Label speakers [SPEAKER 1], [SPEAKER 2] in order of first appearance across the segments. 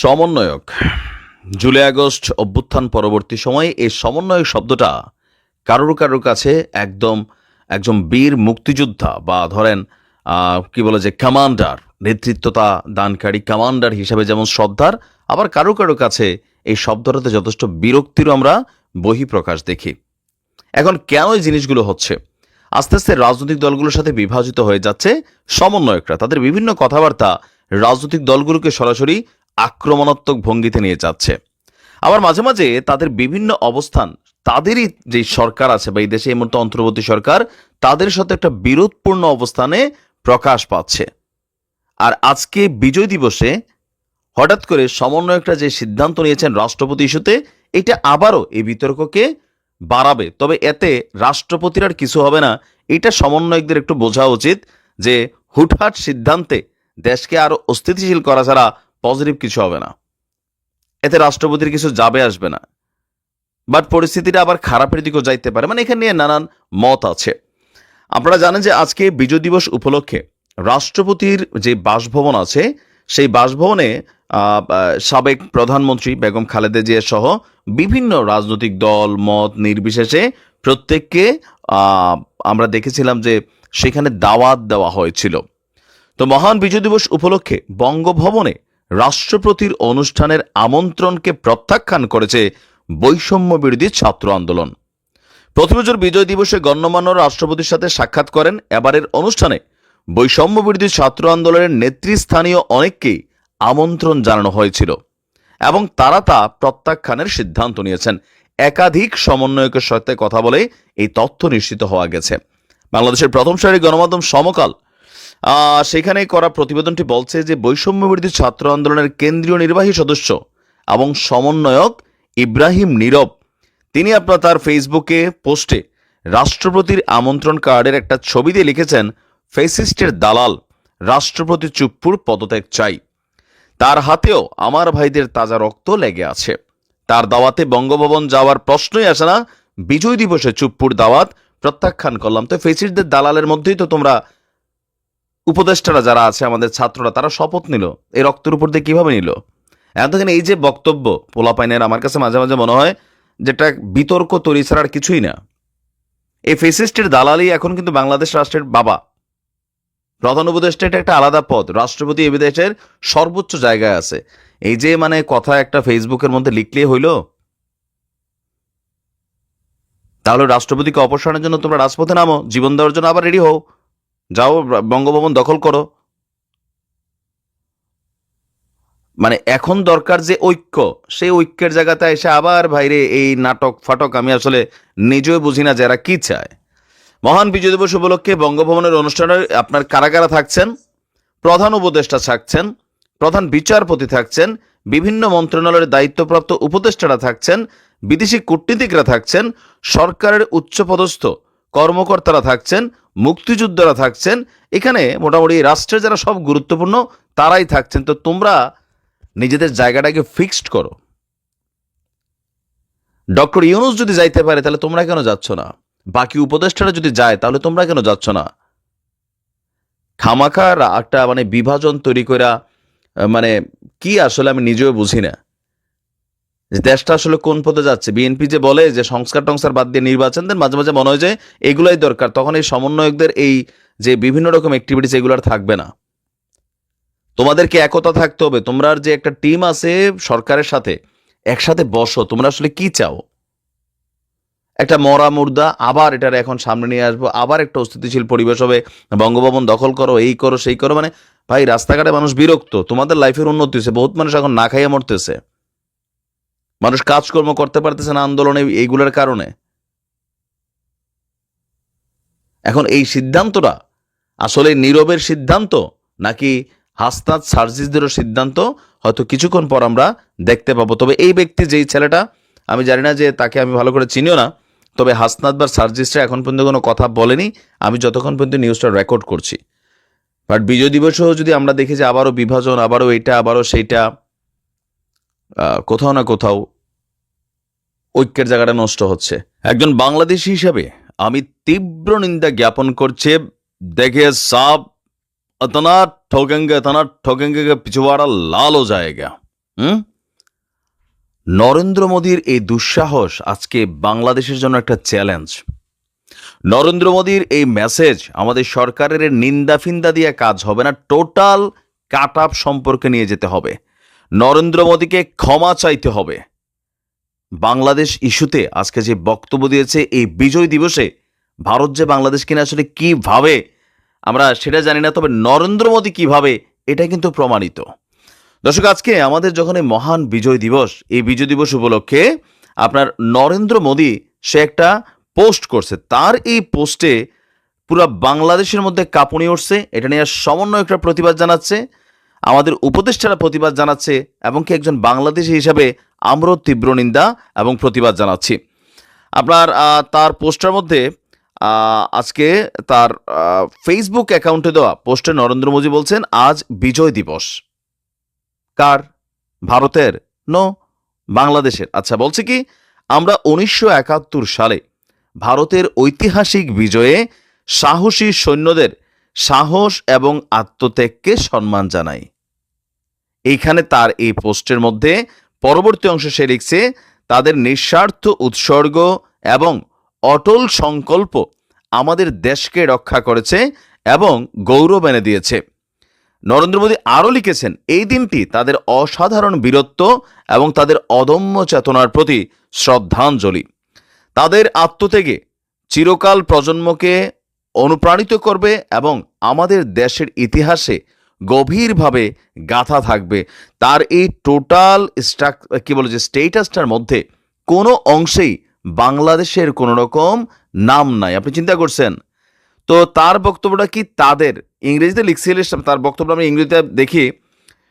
[SPEAKER 1] সমন্বয়ক। July August অভ্যুত্থান পরবর্তী সময়ে এই সমন্বয়ক শব্দটা কারোর কারোর কাছে একদম, একজন বীর মুক্তিযোদ্ধা বা ধরেন কি বলে যে কমান্ডার নেতৃত্বতা দানকারী কমান্ডার হিসেবে যেমন শ্রদ্ধার, আবার কারও কারও কাছে এই শব্দটাতে যথেষ্ট বিরক্তিরও আমরা বহিঃপ্রকাশ দেখি। এখন কেন এই জিনিসগুলো হচ্ছে? আস্তে আস্তে রাজনৈতিক দলগুলোর সাথে বিভাজিত হয়ে যাচ্ছে সমন্বয়করা। তাদের বিভিন্ন কথাবার্তা রাজনৈতিক দলগুলোকে সরাসরি আক্রমণাত্মক ভঙ্গিতে নিয়ে যাচ্ছে। আবার মাঝে মাঝে তাদের বিভিন্ন অবস্থান, তাদেরই যে সরকার আছে বা এই দেশে এই মুহূর্তে অন্তর্বর্তী সরকার, তাদের সাথে একটা বিরোধপূর্ণ অবস্থানে প্রকাশ পাচ্ছে। আর আজকে বিজয় দিবসে হঠাৎ করে সমন্বয়করা যে সিদ্ধান্ত নিয়েছেন রাষ্ট্রপতি ইস্যুতে, এটা আবারও এই বিতর্ককে বাড়াবে। তবে এতে রাষ্ট্রপতির আর কিছু হবে না, এটা সমন্বয়কদের একটু বোঝা উচিত যে হুটহাট সিদ্ধান্তে দেশকে আরও অস্থিতিশীল করা ছাড়া পজিটিভ কিছু হবে না। এতে রাষ্ট্রপতির কিছু যাবে আসবে না। বাট পরিস্থিতিটা আবার খারাপের দিকেও যাইতে পারে। মানে এখানে নিয়ে নানান মত আছে। আপনারা জানেন যে আজকে বিজয় দিবস উপলক্ষে রাষ্ট্রপতির যে বাসভবন আছে, সেই বাসভবনে সাবেক প্রধানমন্ত্রী বেগম খালেদা জিয়া সহ বিভিন্ন রাজনৈতিক দল, মত নির্বিশেষে প্রত্যেককে আমরা দেখেছিলাম যে সেখানে দাওয়াত দেওয়া হয়েছিল। তো মহান বিজয় দিবস উপলক্ষে বঙ্গভবনে রাষ্ট্রপতির অনুষ্ঠানের আমন্ত্রণকে প্রত্যাখ্যান করেছে বৈষম্য বিরোধী ছাত্র আন্দোলন। প্রতি বছর বিজয় দিবসে গণ্যমান্য রাষ্ট্রপতির সাথে সাক্ষাৎ করেন এবারের অনুষ্ঠানে বৈষম্য বিরোধী ছাত্র আন্দোলনের নেতৃস্থানীয় অনেককেই আমন্ত্রণ জানানো হয়েছিল এবং তারা তা প্রত্যাখ্যানের সিদ্ধান্ত নিয়েছেন। একাধিক সমন্বয়কের সাথে কথা বলে এই তথ্য নিশ্চিত হওয়া গেছে। বাংলাদেশের প্রথম সারির গণমাধ্যম সমকাল সেখানে করা প্রতিবেদনটি বলছে যে বৈষম্য বিরোধী ছাত্র আন্দোলনের কেন্দ্রীয় নির্বাহী সদস্য এবং সমন্বয়ক ইব্রাহিম নীরব। তিনি আপনার তার ফেসবুকে পোস্টে রাষ্ট্রপতির আমন্ত্রণ কার্ডের একটা ছবি দিয়ে লিখেছেন, ফেসিস্টের দালাল, রাষ্ট্রপতি চুপ্পুর পদত্যাগ চাই। তার হাতেও আমার ভাইদের তাজা রক্ত লেগে আছে। তার দাওয়াতে বঙ্গভবন যাওয়ার প্রশ্নই আসে না। বিজয় দিবসে চুপ্পুর দাওয়াত প্রত্যাখ্যান করলাম। তো ফেসিস্টদের দালালের মধ্যেই তো তোমরা উপদেষ্টারা যারা আছে, আমাদের ছাত্ররা, তারা শপথ নিল। এই রক্তের উপর দিয়ে কীভাবে নিল? এতদিন এই যে বক্তব্য, পোলাপাইনের আমার কাছে মাঝে মাঝে মনে হয় যেটা বিতর্ক তৈরি ছাড়া আর কিছুই না। এই ফেসিস্টের দালালি এখন কিন্তু বাংলাদেশ রাষ্ট্রের বাবা। প্রধান উপদেষ্টা এটা একটা আলাদা পদ, রাষ্ট্রপতি এ বিদেশের সর্বোচ্চ জায়গায় আছে। এই যে মানে কথা একটা ফেসবুকের মধ্যে লিখলেই হইল। তাহলে রাষ্ট্রপতিকে অপসারণের জন্য তোমরা রাজপথে নামো, জীবন দেওয়ার জন্য আবার রেডি হও। যাও, বঙ্গভবন দখল করো। মানে এখন দরকার যে ঐক্য, সেই ঐক্যের জায়গাতে এসে আবার ভাইরে এই নাটক, ফাটক আমি আসলে নিজেও বুঝি না যারা কি চায়। মহান বিজয় দিবস উপলক্ষে বঙ্গভবনের অনুষ্ঠানে আপনার কারা কারা থাকছেন, প্রধান উপদেষ্টা থাকছেন, প্রধান বিচারপতি থাকছেন, বিভিন্ন মন্ত্রণালয়ের দায়িত্বপ্রাপ্ত উপদেষ্টারা থাকছেন, বিদেশি কূটনীতিকরা থাকছেন, সরকারের উচ্চপদস্থ কর্মকর্তারা থাকছেন, মুক্তিযোদ্ধারা থাকছেন, এখানে মোটামুটি রাষ্ট্রের যারা সব গুরুত্বপূর্ণ, তারাই থাকছেন। তো তোমরা নিজেদের জায়গাটাকে ফিক্সড করো। ডক্টর ইউনুস যদি যাইতে পারে, তাহলে তোমরা কেন যাচ্ছ না? বাকি উপদেষ্টারা যদি যায়, তাহলে তোমরা কেন যাচ্ছ না? খামাখার একটা মানে বিভাজন তৈরি করা মানে কি আসলে আমি নিজেও বুঝি না। যে দেশটা আসলে কোন পথে যাচ্ছে? বিএনপি যে বলে যে সংস্কার টংস্কার বাদ দিয়ে নির্বাচন দেন, মাঝে মাঝে মনে হয় যে এগুলাই দরকার। তখন এই সমন্বয়কদের এই যে বিভিন্ন রকম অ্যাক্টিভিটিস এগুলো আর থাকবে না। তোমাদেরকে একতা থাকতে হবে। তোমরা যে একটা টিম আছে সরকারের সাথে, একসাথে বসো। তোমরা আসলে কি চাও? একটা মরা মুর্দা, আবার এটার এখন সামনে নিয়ে আসব, আবার একটা অস্থিতিশীল পরিবেশ হবে। বঙ্গভবন দখল করো, এই করো, সেই করো মানে ভাই, রাস্তাঘাটে মানুষ বিরক্ত। তোমাদের লাইফের উন্নতি হয়েছে। বহুত মানুষ এখন না খাইয়ে মরতেছে। মানুষ কাজকর্ম করতে পারতেছে না আন্দোলনে এইগুলোর কারণে। এখন এই সিদ্ধান্তটা আসলে নীরবের সিদ্ধান্ত নাকি হাসনাত সার্জিসদেরও সিদ্ধান্ত, হয়তো কিছুক্ষণ পর আমরা দেখতে পাবো। তবে এই ব্যক্তি, যেই ছেলেটা, আমি জানি না যে তাকে আমি ভালো করে চিনিও না, তবে হাসনাত বা সার্জিসরা এখন পর্যন্ত কোনো কথা বলেনি। আমি যতক্ষণ পর্যন্ত নিউজটা রেকর্ড করছি। বাট বিজয় দিবসেও যদি আমরা দেখি যে আবারও বিভাজন, আবারও এইটা আবারও সেইটা কোথাও না কোথাও ঐক্যের জায়গাটা নষ্ট হচ্ছে। একজন বাংলাদেশি হিসাবে আমি তীব্র নিন্দা জ্ঞাপন করছে, দেখে সাপ অতনা ঠকেঙ্গে অতনা ঠকেঙ্গে পিছুয়াড়া লালও যায় জায়গা। হুম? নরেন্দ্র মোদীর এই দুঃসাহস আজকে বাংলাদেশের জন্য একটা চ্যালেঞ্জ। নরেন্দ্র মোদীর এই মেসেজ আমাদের সরকারের নিন্দা ফিন্দা দিয়ে কাজ হবে না, টোটাল কাট আপ সম্পর্কে নিয়ে যেতে হবে। নরেন্দ্র মোদীকে ক্ষমা চাইতে হবে। বাংলাদেশ ইস্যুতে আজকে যে বক্তব্য দিয়েছে এই বিজয় দিবসে ভারত যে বাংলাদেশ কিনে আসলে কীভাবে আমরা সেটা জানি না, তবে নরেন্দ্র মোদী কীভাবে এটা কিন্তু প্রমাণিত। দর্শক, আজকে আমাদের যখন এই মহান বিজয় দিবস, এই বিজয় দিবস উপলক্ষে আপনার নরেন্দ্র মোদী সে একটা পোস্ট করছে। তার এই পোস্টে পুরো বাংলাদেশের মধ্যে কাঁপুনি উঠছে। এটা নিয়ে সমন্বয় একটা প্রতিবাদ জানাচ্ছে। আমাদের উপদেষ্টারা প্রতিবাদ জানাচ্ছে এবং কি একজন বাংলাদেশি হিসাবে আমরাও তীব্র নিন্দা এবং প্রতিবাদ জানাচ্ছি। আপনার তার পোস্টার মধ্যে আজকে তার ফেসবুক অ্যাকাউন্টে দেওয়া পোস্টে নরেন্দ্র মোদী বলছেন, আজ বিজয় দিবস। কার? ভারতের? নো, বাংলাদেশের। আচ্ছা বলছে কি, আমরা উনিশশো একাত্তর সালে ভারতের ঐতিহাসিক বিজয়ে সাহসী সৈন্যদের সাহস এবং আত্মত্যাগকে সম্মান জানাই। এইখানে তার এই পোস্টের মধ্যে পরবর্তী অংশে সে লিখছে, তাদের নিঃস্বার্থ উৎসর্গ এবং অটল সংকল্প আমাদের দেশকে রক্ষা করেছে এবং গৌরব এনে দিয়েছে। নরেন্দ্র মোদী আরও লিখেছেন, এই দিনটি তাদের অসাধারণ বীরত্ব এবং তাদের অদম্য চেতনার প্রতি শ্রদ্ধাঞ্জলি। তাদের আত্মত্যাগে চিরকাল প্রজন্মকে অনুপ্রাণিত করবে এবং আমাদের দেশের ইতিহাসে গভীরভাবে গাথা থাকবে। তার এই টোটাল স্ট্রাক, কি বলে যে, স্টেটাসটার মধ্যে কোনো অংশেই বাংলাদেশের কোনো রকম নাম নাই। আপনি চিন্তা করছেন? তো তার বক্তব্যটা কি তাদের? ইংরেজিতে লিখছিল তার বক্তব্য আমি ইংরেজিতে দেখি।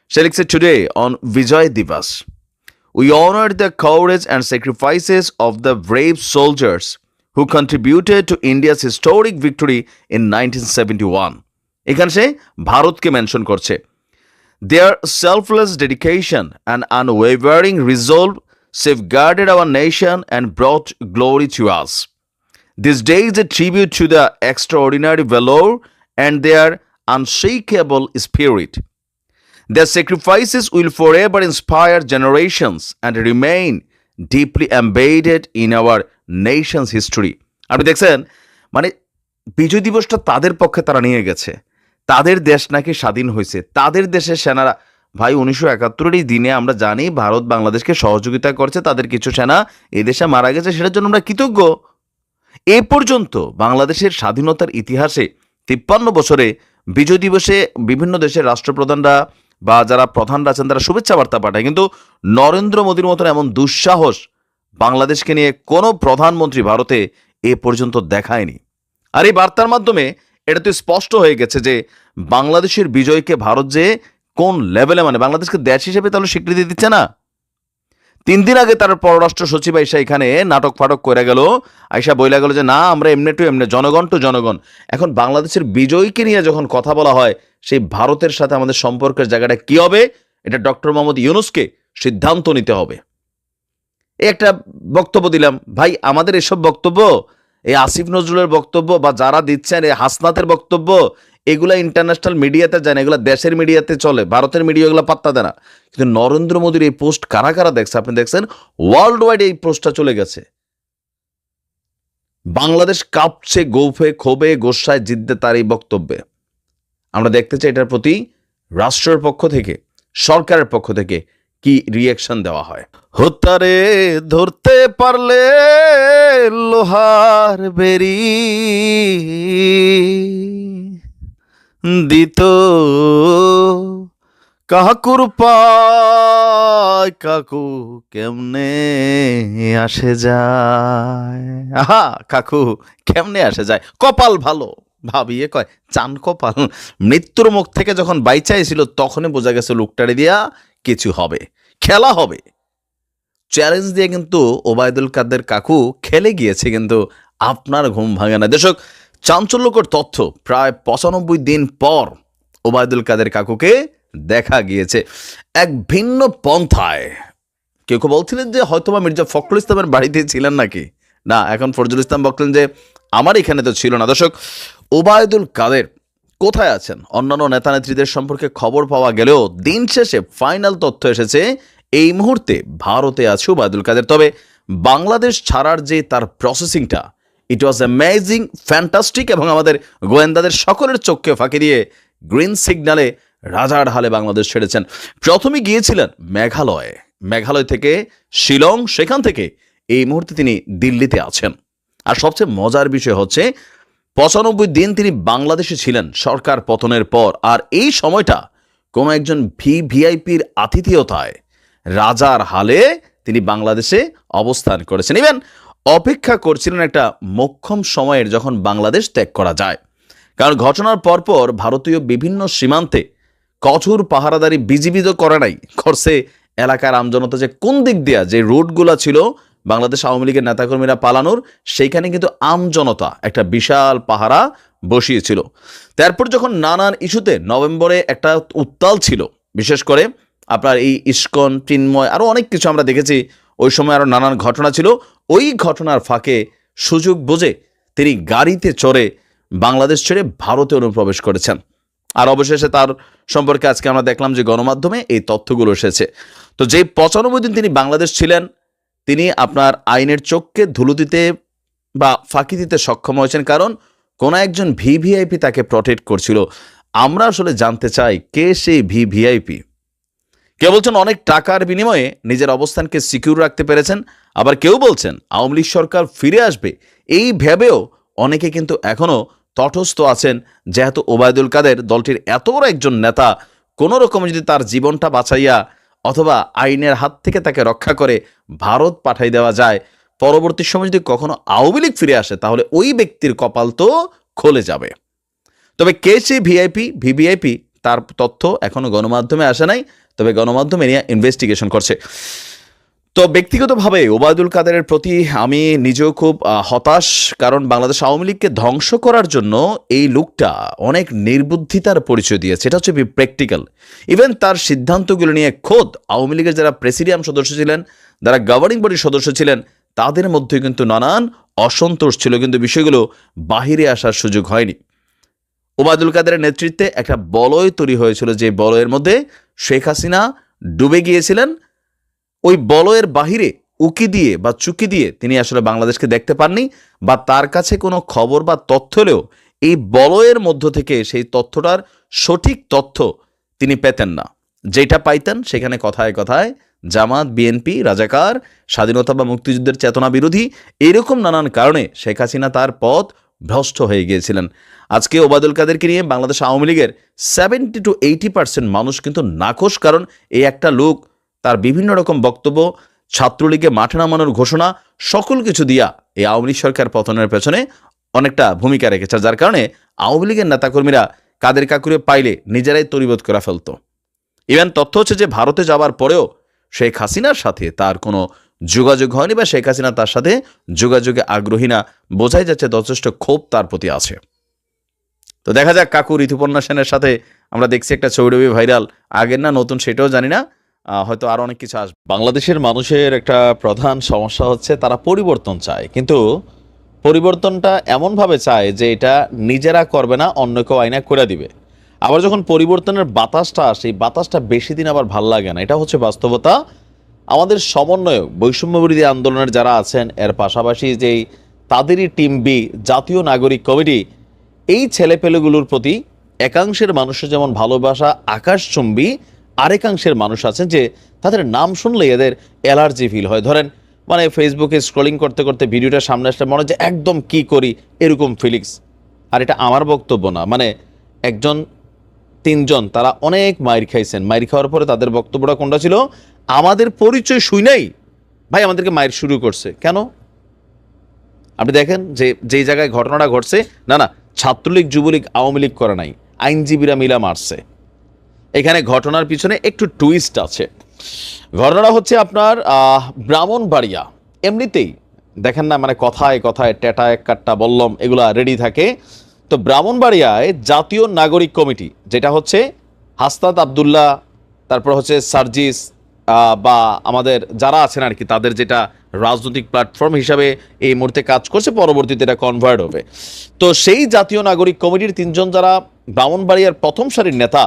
[SPEAKER 1] সে লিখছে টুডে অন বিজয় দিবস We honor the courage and sacrifices of the brave soldiers who contributed to India's historic victory in 1971. এখানে সে ভারতকে মেনশন করছে। Their selfless dedication and unwavering resolve safeguarded our nation and brought glory to us this day is a tribute to the extraordinary valour and their unshakeable spirit the sacrifices will forever inspire generations and remain deeply embedded in our nation's history আপনি দেখছেন মানে বিজয় দিবসটা তাদের পক্ষে তারা নিয়ে গেছে। তাদের দেশ নাকি স্বাধীন হয়েছে? তাদের দেশের সেনারা ভাই, উনিশশো একাত্তরের এই দিনে আমরা জানি ভারত বাংলাদেশকে সহযোগিতা করছে, তাদের কিছু সেনা এই দেশে মারা গেছে, সেটার জন্য আমরা কৃতজ্ঞ। এ পর্যন্ত বাংলাদেশের স্বাধীনতার ইতিহাসে তিপ্পান্ন বছরে বিজয় দিবসে বিভিন্ন দেশের রাষ্ট্রপ্রধানরা বা যারা প্রধানরা আছেন, তারা শুভেচ্ছা বার্তা পাঠায়। কিন্তু নরেন্দ্র মোদীর মতন এমন দুঃসাহস বাংলাদেশকে নিয়ে কোনো প্রধানমন্ত্রী ভারতে এ পর্যন্ত দেখায়নি। আর এই বার্তার মাধ্যমে এটা তো স্পষ্ট হয়ে গেছে যে বাংলাদেশের বিজয়কে ভারত যে কোন লেভেলে মানে বাংলাদেশকে দেশ হিসেবে তাহলে স্বীকৃতি দিচ্ছে না। তিন দিন আগে তার পররাষ্ট্র সচিব আইসা এখানে নাটক ফাটক করে গেল, আইসা বইলা গেল যে না, আমরা এমনি টু এমনি জনগণ টু জনগণ। এখন বাংলাদেশের বিজয়কে নিয়ে যখন কথা বলা হয়, সেই ভারতের সাথে আমাদের সম্পর্কের জায়গাটা কি হবে? এটা ডক্টর মোহাম্মদ ইউনুসকে সিদ্ধান্ত নিতে হবে। একটা বক্তব্য দিলাম, ভাই, আমাদের এসব বক্তব্য এই আসিফ নজরুলের বক্তব্য বা যারা দিচ্ছেন এই হাসনাতের বক্তব্য, এগুলা ইন্টারন্যাশনাল মিডিয়াতে যায় না, এগুলো দেশের মিডিয়াতে চলে, ভারতের মিডিয়া এগুলো পাত্তা দেয় না। কিন্তু নরেন্দ্র মোদীর এই পোস্ট কারা কারা দেখছে? আপনি দেখছেন ওয়ার্ল্ড ওয়াইড এই পোস্টটা চলে গেছে। বাংলাদেশ কাঁপছে, গৌফে, ক্ষোভে, গোসায় জিদ্দে তার এই বক্তব্যে। আমরা দেখতে চাই এটার প্রতি রাষ্ট্রের পক্ষ থেকে, সরকারের পক্ষ থেকে কি রিয়াকশন দেওয়া হয়? হত্যারে ধরতে পারলে লোহার বেরি দিত কাকুর পায়, কাকু কেমনে আসে যায়? আহা, কাকু কেমনে আসে যায়? কপাল ভালো। ভাবিয়ে কয়, চান কপাল। মৃত্যুর মুখ থেকে যখন বাইচাইছিল, তখনই বোঝা গেছে লোকটারে দিয়া কিছু হবে, খেলা হবে। চ্যালেঞ্জ দিয়ে কিন্তু ওবায়দুল কাদের কাকু খেলে গিয়েছে কিন্তু আপনার ঘুম ভাঙে না। দর্শক, চাঞ্চল্যকর তথ্য, প্রায় পঁচানব্বই দিন পর ওবায়দুল কাদের কাকুকে দেখা গিয়েছে এক ভিন্ন পন্থায়। কেউ কেউ বলছিলেন যে হয়তোবা মির্জা ফখরুল ইসলামের বাড়িতে ছিলেন নাকি? না, এখন ফরজুল ইসলাম বললেন যে আমার এখানে তো ছিল না। দর্শক, ওবায়দুল কাদের কোথায় আছেন? অন্যান্য নেতা নেত্রীদের সম্পর্কে খবর পাওয়া গেলেও দিন শেষে ফাইনাল তথ্য এসেছে, এই মুহূর্তে ভারতে আছে ওবায়দুল কাদের। তবে বাংলাদেশ ছাড়ার যে তার প্রসেসিংটা ইট ওয়াজ অ্যামেজিং ফ্যান্টাস্টিক এবং আমাদের গোয়েন্দাদের সকলের চোখকে ফাঁকি দিয়ে গ্রিন সিগন্যালে রাজার হালে বাংলাদেশ ছেড়েছেন। প্রথমে গিয়েছিলেন মেঘালয়। মেঘালয় থেকে শিলং, সেখান থেকে এই মুহূর্তে তিনি দিল্লিতে আছেন। আর সবচেয়ে মজার বিষয় হচ্ছে পঁচানব্বই দিন তিনি বাংলাদেশে ছিলেন, সরকার পতনের পর। আর এই সময়টা কোনো একজন ভি ভিআইপির আতিথেয়তায় রাজার হালে তিনি বাংলাদেশে অবস্থান করেছেন। ইভেন অপেক্ষা করছিলেন একটা মোক্ষম সময়ের যখন বাংলাদেশ ত্যাগ করা যায়। কারণ ঘটনার পরপর ভারতীয় বিভিন্ন সীমান্তে কঠোর পাহারাদারি বিজিবিদ করে নাই। করছে এলাকার আমজনতা যে কোন দিক দিয়া যে রুটগুলো ছিল বাংলাদেশ আওয়ামী লীগের নেতাকর্মীরা পালানোর, সেইখানে কিন্তু আমজনতা একটা বিশাল পাহারা বসিয়েছিল। তারপর যখন নানান ইস্যুতে নভেম্বরে একটা উত্তাল ছিল, বিশেষ করে আপনার এই ইস্কন, চিন্ময় আরও অনেক কিছু আমরা দেখেছি, ওই সময় আরও নানান ঘটনা ছিল, ওই ঘটনার ফাঁকে সুযোগ বুঝে তিনি গাড়িতে চড়ে বাংলাদেশ ছেড়ে ভারতে অনুপ্রবেশ করেছেন। আর অবশেষে তার সম্পর্কে আজকে আমরা দেখলাম যে গণমাধ্যমে এই তথ্যগুলো এসেছে। তো যে পঁচানব্বই দিন তিনি বাংলাদেশ ছিলেন তিনি আপনার আইনের চোখকে ধুলো দিতে বা ফাঁকি দিতে সক্ষম হয়েছেন, কারণ কোনো একজন ভিভিআইপি তাকে প্রটেক্ট করছিল। আমরা আসলে জানতে চাই, কে সেই ভিভিআইপি? কে বলছেন অনেক টাকার বিনিময়ে নিজের অবস্থানকে সিকিউর রাখতে পেরেছেন, আবার কেউ বলছেন আওয়ামী লীগ সরকার ফিরে আসবে। এই ভেবেও অনেকে কিন্তু এখনও তটস্থ আছেন, যেহেতু ওবায়দুল কাদের দলটির এত বড় একজন নেতা, কোনো রকম যদি তার জীবনটা বাঁচাইয়া অথবা আইনের হাত থেকে তাকে রক্ষা করে ভারত পাঠাই দেওয়া যায়। পরবর্তী সময় যদি কখনো আওয়ামী লীগ ফিরে আসে, তাহলে ওই ব্যক্তির কপাল তো খোলে যাবে। তবে কে সেই ভিআইপি, ভিভিআইপি, তার তথ্য এখনও গণমাধ্যমে আসে নাই, তবে গণমাধ্যমে নিয়ে ইনভেস্টিগেশন করছে। তো ব্যক্তিগতভাবে ওবায়দুল কাদেরের প্রতি আমি নিজেও খুব হতাশ, কারণ বাংলাদেশ আওয়ামী লীগকে ধ্বংস করার জন্য এই লোকটা অনেক নির্বুদ্ধিতার পরিচয় দিয়েছে। এটা হচ্ছে প্র্যাকটিক্যাল ইভেন তার সিদ্ধান্তগুলো নিয়ে খোদ আওয়ামী লীগের যারা প্রেসিডিয়াম সদস্য ছিলেন, যারা গভর্নিং বডির সদস্য ছিলেন, তাদের মধ্যে কিন্তু নানান অসন্তোষ ছিল, কিন্তু বিষয়গুলো বাহিরে আসার সুযোগ হয়নি। ওবায়দুল কাদেরের নেতৃত্বে একটা বলয় তৈরি হয়েছিল, যে বলয়ের মধ্যে শেখ হাসিনা ডুবে গিয়েছিলেন ওই বলয়ের বাহিরে উকি দিয়ে বা চুকি দিয়ে তিনি আসলে বাংলাদেশকে দেখতে পাননি বা তার কাছে কোনো খবর বা তথ্য হলেও এই বলয়ের মধ্য থেকে সেই তথ্যটার সঠিক তথ্য তিনি পেতেন না। যেটা পাইতেন সেখানে কথায় কথায় জামাত বিএনপি রাজাকার, স্বাধীনতা বা মুক্তিযুদ্ধের চেতনা বিরোধী এরকম নানান কারণে শেখ হাসিনা তার পথ ভ্রষ্ট হয়ে গিয়েছিলেন। আজকে ওবায়দুল কাদেরকে নিয়ে বাংলাদেশ আওয়ামী লীগের সেভেন্টি টু এইটি পার্সেন্ট মানুষ কিন্তু নাকশ কারণ এই একটা লোক তার বিভিন্ন রকম বক্তব্য, ছাত্রলীগে মাঠে নামানোর ঘোষণা, সকল কিছু দিয়া এই আওয়ামী লীগ সরকার পতনের পেছনে অনেকটা ভূমিকা রেখেছে, যার কারণে আওয়ামী লীগের নেতাকর্মীরা কাদের কাকুরে পাইলে নিজেরাই তরিবোধ করা ফেলত। ইভেন তথ্য হচ্ছে যে ভারতে যাওয়ার পরেও শেখ হাসিনার সাথে তার কোনো যোগাযোগ হয়নি বা শেখ হাসিনা তার সাথে যোগাযোগে আগ্রহী না, বোঝাই যাচ্ছে যথেষ্ট ক্ষোভ তার প্রতি আছে। তো দেখা যাক কাকু ঋতুপর্ণা সেনের সাথে আমরা দেখছি একটা ছবি ভাইরাল, আগের না নতুন সেটাও জানি না। হয়তো আরও অনেক কিছু আসবে। বাংলাদেশের মানুষের একটা প্রধান সমস্যা হচ্ছে তারা পরিবর্তন চায়। কিন্তু পরিবর্তনটা এমনভাবে চায় যে এটা নিজেরা করবে না অন্য কেউ আইনা করে দিবে। আবার যখন পরিবর্তনের বাতাসটা আসে, এই বাতাসটা বেশি দিন আবার ভালো লাগে না। এটা হচ্ছে বাস্তবতা। আমাদের সমন্বয়ক বৈষম্য বিরোধী আন্দোলনের যারা আছেন, এর পাশাপাশি যেই তাদেরই টিম বি জাতীয় নাগরিক কমিটি, এই ছেলেপেলেগুলোর প্রতি একাংশের মানুষের যেমন ভালোবাসা, আকাশচুম্বী আরেকাংশের মানুষ আছেন যে তাদের নাম শুনলে এদের অ্যালার্জি ফিল হয়। ধরেন মানে ফেসবুকে স্ক্রলিং করতে করতে ভিডিওটা সামনে আসলে মনে হয় যে একদম কি করি, এরকম ফিলিংস আর এটা আমার বক্তব্য না। মানে একজন, তিনজন, তারা অনেক মাইর খাইছেন। মাইর খাওয়ার পরে তাদের বক্তব্যটা কোনটা ছিল? আমাদের পরিচয় শুই নাই ভাই আমাদেরকে মায়ের শুরু করছে। কেন? আপনি দেখেন যে, যেই জায়গায় ঘটনাটা ঘটছে, না না, ছাত্রলীগ, যুবলীগ, আওয়ামী লীগ করে নাই। আইনজীবীরা মিলা মারছে। এখানে ঘটনার পিছনে একটু টুইস্ট আছে। ঘটনাটা হচ্ছে আপনার ব্রাহ্মণবাড়িয়া। এমনিতেই, দেখেন না মানে কথায় কথায় টেটায় কাট্টা বললম এগুলা রেডি থাকে। তো ব্রাহ্মণবাড়িয়ায় জাতীয় নাগরিক কমিটি, যেটা হচ্ছে হাস্তাত আবদুল্লাহ, তারপর হচ্ছে সার্জিস বা আমাদের যারা আছেন আর কি, তাদের যেটা রাজনৈতিক প্ল্যাটফর্ম হিসাবে এই মুহূর্তে কাজ করছে, পরবর্তীতে এটা কনভার্ট হবে। তো সেই জাতীয় নাগরিক কমিটির তিনজন যারা ব্রাহ্মণবাড়িয়ার প্রথম সারির নেতা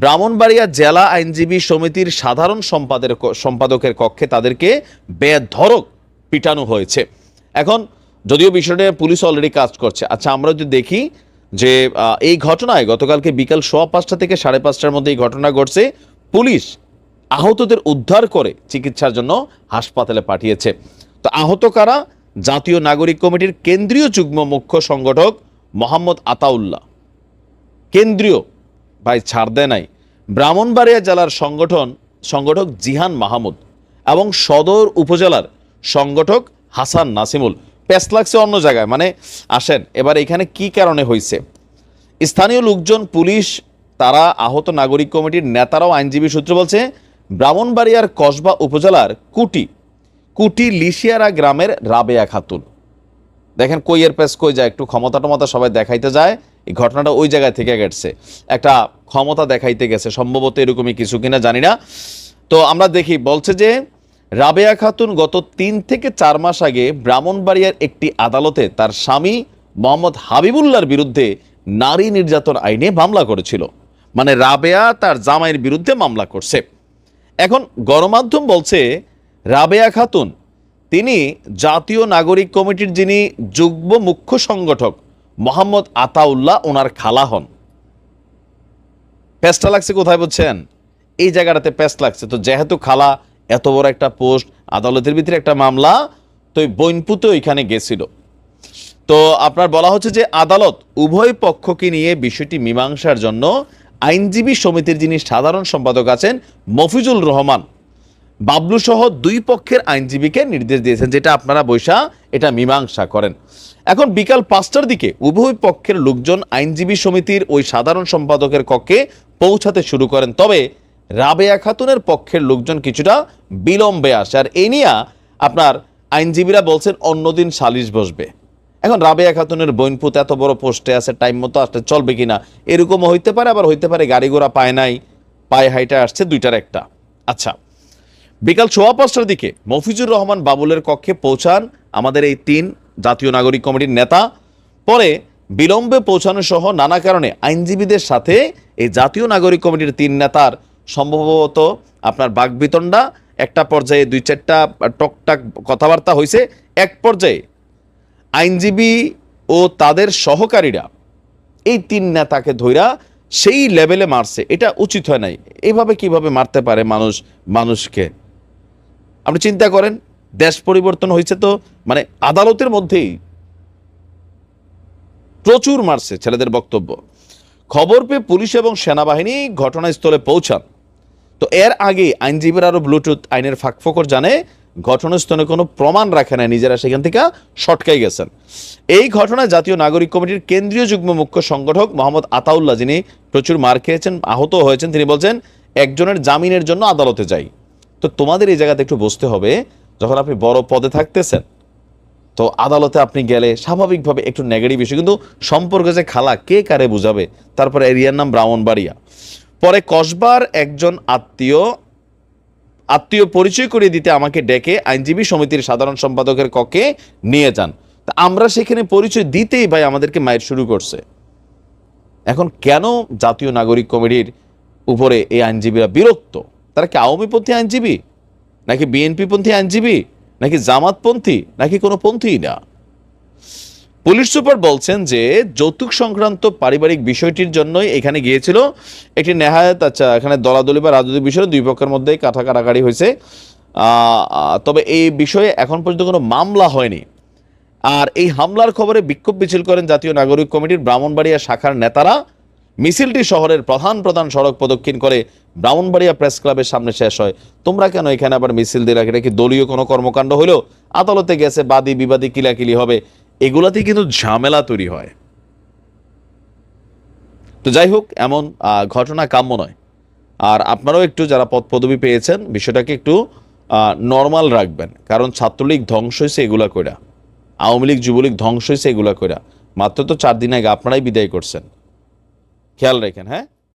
[SPEAKER 1] ব্রাহ্মণবাড়িয়া জেলা আইনজীবী সমিতির সাধারণ সম্পাদের সম্পাদকের কক্ষে তাদেরকে বেধরক পিটানো হয়েছে। এখন যদিও বিষয়টা পুলিশ অলরেডি কাজ করছে। আচ্ছা আমরা যদি দেখি যে এই ঘটনায় গতকালকে বিকাল সোয়া পাঁচটা থেকে সাড়ে পাঁচটার মধ্যে এই ঘটনা ঘটছে। পুলিশ আহতদের উদ্ধার করে চিকিৎসার জন্য হাসপাতালে পাঠিয়েছে। তো আহত কারা? জাতীয় নাগরিক কমিটির কেন্দ্রীয় যুগ্ম মুখ্য সংগঠক মোহাম্মদ আতাউল্লাহ। কেন্দ্রীয় ভাই ছাড় দেয় নাই। ব্রাহ্মণবাড়িয়া জেলার সংগঠন, সংগঠক জিহান মাহমুদ এবং সদর উপজেলার সংগঠক হাসান নাসিমুল। প্যাস লাগছে অন্য জায়গায়। মানে আসেন, এবার এখানে কি কারণে হয়েছে স্থানীয় লোকজন, পুলিশ, তারা আহত নাগরিক কমিটির নেতারাও আইনজীবী সূত্র বলছে, ব্রাহ্মণবাড়িয়ার কসবা উপজেলার কুটি কুটি লিশিয়ারা গ্রামের রাবেয়া খাতুন। দেখেন কইয়ের পেস কই যায়, একটু ক্ষমতা টমতা সবাই দেখাইতে যায়, এই ঘটনাটা ওই জায়গায় থেকে গেছে। একটা ক্ষমতা দেখাইতে গেছে, সম্ভবত এরকমই কিছু কিনা জানি না। তো আমরা দেখি, বলছে যে রাবেয়া খাতুন গত তিন থেকে চার মাস আগে ব্রাহ্মণবাড়িয়ার একটি আদালতে তার স্বামী মোহাম্মদ হাবিবুল্লাহর বিরুদ্ধে নারী নির্যাতন আইনে মামলা করেছিল। মানে রাবেয়া তার জামাইয়ের বিরুদ্ধে মামলা করছে। এখন গণমাধ্যম বলছে, রাবেয়া খাতুন, তিনি জাতীয় নাগরিক কমিটির যিনি যুগ্ম মুখ্য সংগঠক মোহাম্মদ আতাউল্লাহ, ওনার খালা হন। পেস্টটা লাগছে কোথায় বলছেন এই জায়গাটাতে পেস্ট লাগছে। তো যেহেতু খালা এত বড় একটা পোস্ট, আদালতের ভিতরে একটা মামলা, তো ওই বইনপুতে ওইখানে গেছিল। তো আপনার বলা হচ্ছে যে আদালত উভয় পক্ষকে নিয়ে বিষয়টি মীমাংসার জন্য আইনজীবী সমিতির যিনি সাধারণ সম্পাদক আছেন, মফিজুল রহমান। বাবলু সহ দুই পক্ষের আইনজীবীকে নির্দেশ দিয়েছেন, যেটা আপনারা বৈশা এটা মীমাংসা করেন। এখন বিকাল পাঁচটার দিকে উভয় পক্ষের লোকজন আইনজীবী সমিতির ওই সাধারণ সম্পাদকের কক্ষে পৌঁছাতে শুরু করেন। তবে রাবেয়া খাতুনের পক্ষের লোকজন কিছুটা বিলম্বে আসে। আর এই নিয়ে আপনার আইনজীবীরা বলছেন অন্যদিন সালিশ বসবে। এখন রাবেয়া খাতুনের বইনপুত এত বড় পোস্টে আছে, টাইম মতো আসতে চলবে কিনা, এরকমও হইতে পারে, আবার হইতে পারে গাড়ি ঘোড়া পায় নাই, পায়ে হাইটা আসছে দুইটার একটা। আচ্ছা বিকাল সোয়া পাঁচটার দিকে মফিজুর রহমান বাবুলের কক্ষে পৌঁছান আমাদের এই তিন জাতীয় নাগরিক কমিটির নেতা। পরে বিলম্বে পৌঁছানো সহ নানা কারণে আইনজীবীদের সাথে এই জাতীয় নাগরিক কমিটির তিন নেতার সম্ভবত আপনার বাগবিতণ্ডা, একটা পর্যায়ে দুই চারটা টকটাক কথাবার্তা হয়েছে এক পর্যায়ে আইনজীবী ও তাদের সহকারীরা এই তিন নেতাকে ধইরা সেই লেভেলে মারছে। এটা উচিত হয় নাই। এইভাবে কীভাবে মারতে পারে মানুষ মানুষকে? আপনি চিন্তা করেন, দেশ পরিবর্তন হয়েছে তো মানে আদালতের মধ্যেই প্রচুর মারছে ছেলেদের বক্তব্য। খবর পেয়ে পুলিশ এবং সেনাবাহিনী ঘটনাস্থলে পৌঁছান। তো এর আগে আইনজীবীরা আরও ব্লুটুথ আইনের ফাঁকফোকর জানে, ঘটনাস্থলে কোনো প্রমাণ রাখে না নিজেরা সেখান থেকে সটকাই গেছেন। এই ঘটনায় জাতীয় নাগরিক কমিটির কেন্দ্রীয় যুগ্ম মুখ্য সংগঠক মোহাম্মদ আতাউল্লাহ, যিনি প্রচুর মার খেয়েছেন, আহত হয়েছেন, তিনি বলছেন, একজনের জামিনের জন্য আদালতে যাই। তো তোমাদের এই জায়গাতে একটু বসতে হবে, যখন আপনি বড় পদে থাকতেছেন। তো আদালতে আপনি গেলে স্বাভাবিকভাবে একটু নেগেটিভ ইস্যু কিন্তু সম্পর্কে যে খালা, কে কারে বুঝাবে? তারপরে এরিয়ার নাম ব্রাহ্মণবাড়িয়া। পরে কসবার একজন আত্মীয় আত্মীয় পরিচয় করিয়ে দিতে আমাকে ডেকে আইনজীবী সমিতির সাধারণ সম্পাদকের কক্ষে নিয়ে যান। তা আমরা সেখানে পরিচয় দিতেই ভাই আমাদেরকে মায়ের শুরু করছে। এখন কেন জাতীয় নাগরিক কমিটির উপরে এই আইনজীবীরা বিরক্ত? তারা কি আওয়ামীপন্থী আইনজীবী? নাকি বিএনপি পন্থী আইনজীবী? নাকি জামাতপন্থী? নাকি কোনো পন্থী না? পুলিশ সুপার বলছেন যে, যৌতুক সংক্রান্ত পারিবারিক বিষয়টির জন্যই এখানে গিয়েছিল একটি নেহায়ত আচ্ছা এখানে দলাদলি বা রাজনৈতিক বিষয়ে দুই পক্ষের মধ্যেই কাঠা কাটাকাটি হয়েছে তবে এই বিষয়ে এখন পর্যন্ত কোনো মামলা হয়নি। আর এই হামলার খবরে বিক্ষোভ মিছিল করেন জাতীয় নাগরিক কমিটির ব্রাহ্মণবাড়িয়া শাখার নেতারা। মিছিলটি শহরের প্রধান প্রধান সড়ক প্রদক্ষিণ করে ব্রাহ্মণবাড়িয়া প্রেস ক্লাবের সামনে শেষ হয়। তোমরা কেন এখানে আবার মিছিল দিয়ে রাখি কি দলীয় কোনো কর্মকাণ্ড হলেও আদালতে গেছে বাদী বিবাদী কিলাকিলি হবে। এগুলাতেই কিন্তু ঝামেলা তৈরি হয়। তো যাই হোক, এমন ঘটনা কাম্য নয়। আর আপনারাও একটু যারা পদ পদবি পেয়েছেন, বিষয়টাকে একটু নর্মাল রাখবেন। কারণ ছাত্রলীগ ধ্বংস হয়েছে এগুলা কইরা। আওয়ামী লীগ, যুবলীগ ধ্বংস হয়েছে এগুলা কইরা। মাত্র তো চার দিন আগে আপনারাই বিদায় করছেন। খেয়াল রাখেন হ্যাঁ